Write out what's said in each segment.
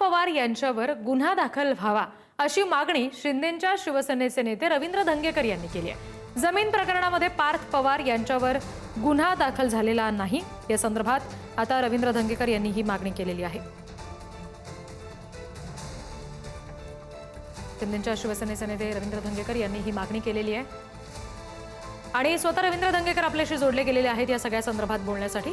पवार यांच्यावर गुन्हा दाखल व्हावा अशी मागणी शिंदेच्या शिवसेनेचे नेते रवींद्र धंगेकर यांनी केली आहे. जमीन प्रकरणामध्ये पार्थ पवार यांच्यावर गुन्हा दाखल झालेला नाही. या संदर्भात आता रवींद्र धंगेकर यांनी ही मागणी केलेली आहे. शिंदेच्या शिवसेनेचे नेते रवींद्र धंगेकर यांनी ही मागणी केलेली आहे. आणि स्वतः रवींद्र दंगेकर आपल्याशी जोडले गेलेले आहेत या सगळ्या संदर्भात बोलण्यासाठी.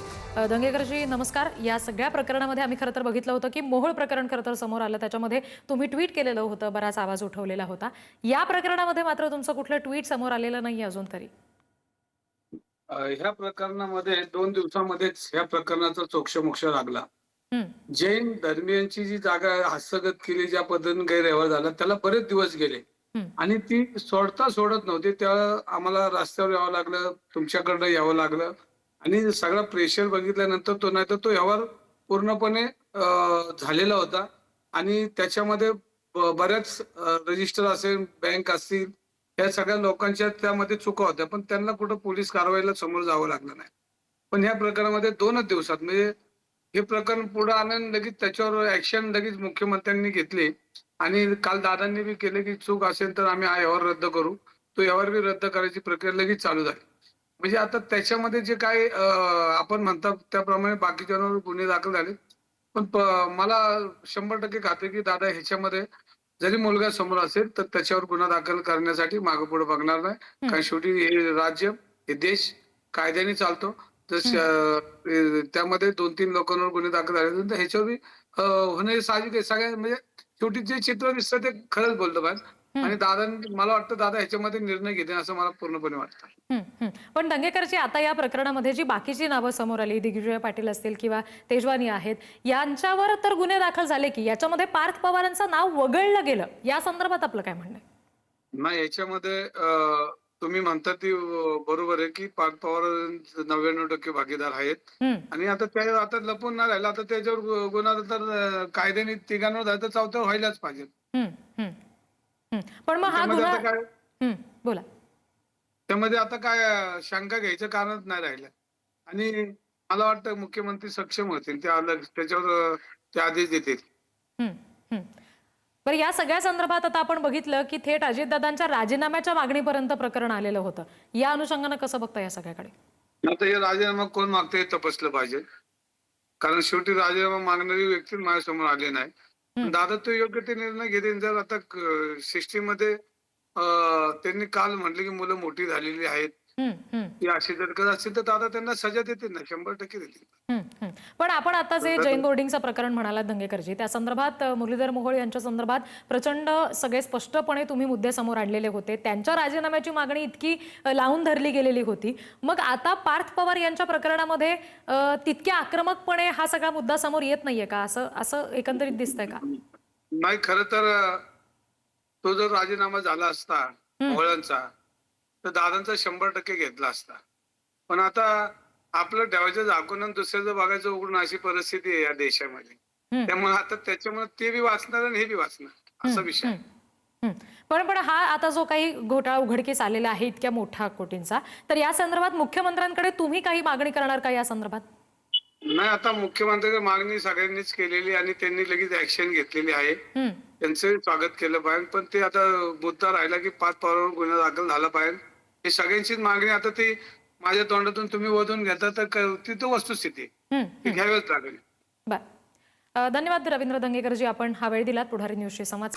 दंगेकरजी नमस्कार. या सगळ्या प्रकरणामध्ये आम्ही खरं तर बघितलं होतं की मोहोळ प्रकरण खरं तर समोर आलं. त्याच्यामध्ये तुम्ही ट्विट केलेलं होतं. बराच आवाज उठवलेला होता. या प्रकरणामध्ये मात्र तुमचं कुठलं ट्विट समोर आलेलं नाही अजून तरी. ह्या प्रकरणामध्ये दोन दिवसामध्येच ह्या प्रकरणाचा चोक्षमोक्ष लागला. जैन धर्मियांची जी जागा हस्तगत केली ज्या पद्धतीने गैरव्यवहार झाला त्याला बरेच दिवस गेले. आणि ती सोडता सोडत नव्हती. त्या आम्हाला रस्त्यावर यावं लागलं तुमच्याकडनं यावं लागलं. आणि सगळा प्रेशर बघितल्यानंतर तो नाही तर तो व्यवहार पूर्णपणे झालेला होता. आणि त्याच्यामध्ये बऱ्याच रजिस्टर असेल बँक असतील या सगळ्या लोकांच्या त्यामध्ये चुका होत्या. पण त्यांना कुठं पोलीस कारवाईला समोर जावं लागलं नाही. पण ह्या प्रकारामध्ये दोनच दिवसात म्हणजे हे प्रकरण पुढे आलं लगेच त्याच्यावर ऍक्शन लगेच मुख्यमंत्र्यांनी घेतली. आणि काल दादांनी बी केले की चूक असेल तर आम्ही हा व्यवहार रद्द करू. तो व्यवहार बी रद्द करायची प्रक्रिया लगेच चालू झाली. म्हणजे आता त्याच्यामध्ये जे काय आपण म्हणतात त्याप्रमाणे बाकीच्यांवर गुन्हे दाखल झाले. पण मला शंभर टक्के खात्री की दादा ह्याच्यामध्ये जरी मुलगा समोर असेल तर त्याच्यावर गुन्हा दाखल करण्यासाठी मागे पुढे बघणार नाही. कारण शेवटी हे राज्य हे देश कायद्याने चालतो. त्यामध्ये दोन तीन लोकांवर गुन्हे दाखल झाले तर ह्याच्यावर होणं साहजिक आहे. सगळ्या म्हणजे शेवटी जे चित्र दिसतं ते खरंच बोलतो पाहिजे आणि दादा मला वाटतं दादा ह्याच्यामध्ये निर्णय घेते असं मला पूर्णपणे वाटतं. पण दंगेकरची आता या प्रकरणामध्ये जी बाकीची नावं समोर आली दिग्विजय पाटील असतील किंवा तेजवानी आहेत यांच्यावर तर गुन्हे दाखल झाले की याच्यामध्ये पार्थ पवारांचं नाव वगळलं गेलं. या संदर्भात आपलं काय म्हणणं आहे? नाही याच्यामध्ये तुम्ही म्हणता ती बरोबर आहे की पार्थ पवार नव्याण्णव टक्के भागीदार आहेत. आणि आता त्या आता लपून नाही राहिला. आता त्याच्यावर गुन्हा तर कायद्याने तिघांवर झाला तर चौथ्यावर व्हायलाच पाहिजे. पण मग हा त्यामध्ये गुन्हा आता काय? बोला. त्यामध्ये आता काय शंका घ्यायचं कारणच नाही राहिलं. आणि मला वाटतं मुख्यमंत्री सक्षम होतील. ते अलग त्याच्यावर ते आदेश देतील. बरं या सगळ्या संदर्भात आता आपण बघितलं की थेट अजितदादांच्या राजीनाम्याच्या मागणीपर्यंत प्रकरण आलेलं होतं. या अनुषंगानं कसं बघता या सगळ्याकडे? आता हे राजीनामा कोण मागते हे तपासलं पाहिजे. कारण शेवटी राजीनामा मागणारी व्यक्ती माझ्यासमोर आली नाही. दादा तो योग्य ते निर्णय घेतील. जर आता सिस्टीममध्ये त्यांनी काल म्हटले की मुलं मोठी झालेली आहेत. हं, अशी जर तर दादा त्यांना सजा देतील ना शंभर टक्के देतील. पण आपण आता जे जैन बोर्डिंगचं प्रकरण म्हणालात दंगेकरजी त्या संदर्भात मुरलीधर मोहोळ यांच्या संदर्भात प्रचंड सगळे स्पष्टपणे तुम्ही मुद्दे समोर आणलेले होते. त्यांच्या राजीनाम्याची मागणी इतकी लावून धरली गेलेली होती. मग आता पार्थ पवार यांच्या प्रकरणामध्ये तितक्या आक्रमकपणे हा सगळा मुद्दा समोर येत नाहीये का? असं असं एकंदरीत दिसतंय का? नाही खर तर तो जर राजीनामा झाला असता मोहळांचा तर दादांचा शंभर टक्के घेतला असता. पण आता आपलं ठेवायचं झाकून आणि दुसऱ्याचं बघायचं उघडून अशी परिस्थिती आहे या देशामध्ये. त्यामुळे आता त्याच्यामुळे ते बी वाचणार आणि हे बी वाचणार असा विषय. पण पण हा आता जो काही घोटाळा उघडकीस आलेला आहे इतक्या मोठ्या कोटींचा तर या संदर्भात मुख्यमंत्र्यांकडे तुम्ही काही मागणी करणार का या संदर्भात? नाही आता मुख्यमंत्र्यांची मागणी सगळ्यांनीच केलेली आणि त्यांनी लगेच ऍक्शन घेतलेली आहे. त्यांचं स्वागत केलं पाहिजे पण ते आता मुद्दा राहिला की पाच पावरावर गुन्हा दाखल झाला पाहिजे. हे सगळ्यांचीच मागणी आता ती माझ्या तोंडातून तुम्ही वधून घेता तर ती तर वस्तुस्थिती. ती घ्यावीच लागेल. धन्यवाद रवींद्र दंगेकरजी आपण हा वेळ दिलात पुढारी न्यूजशी संवाद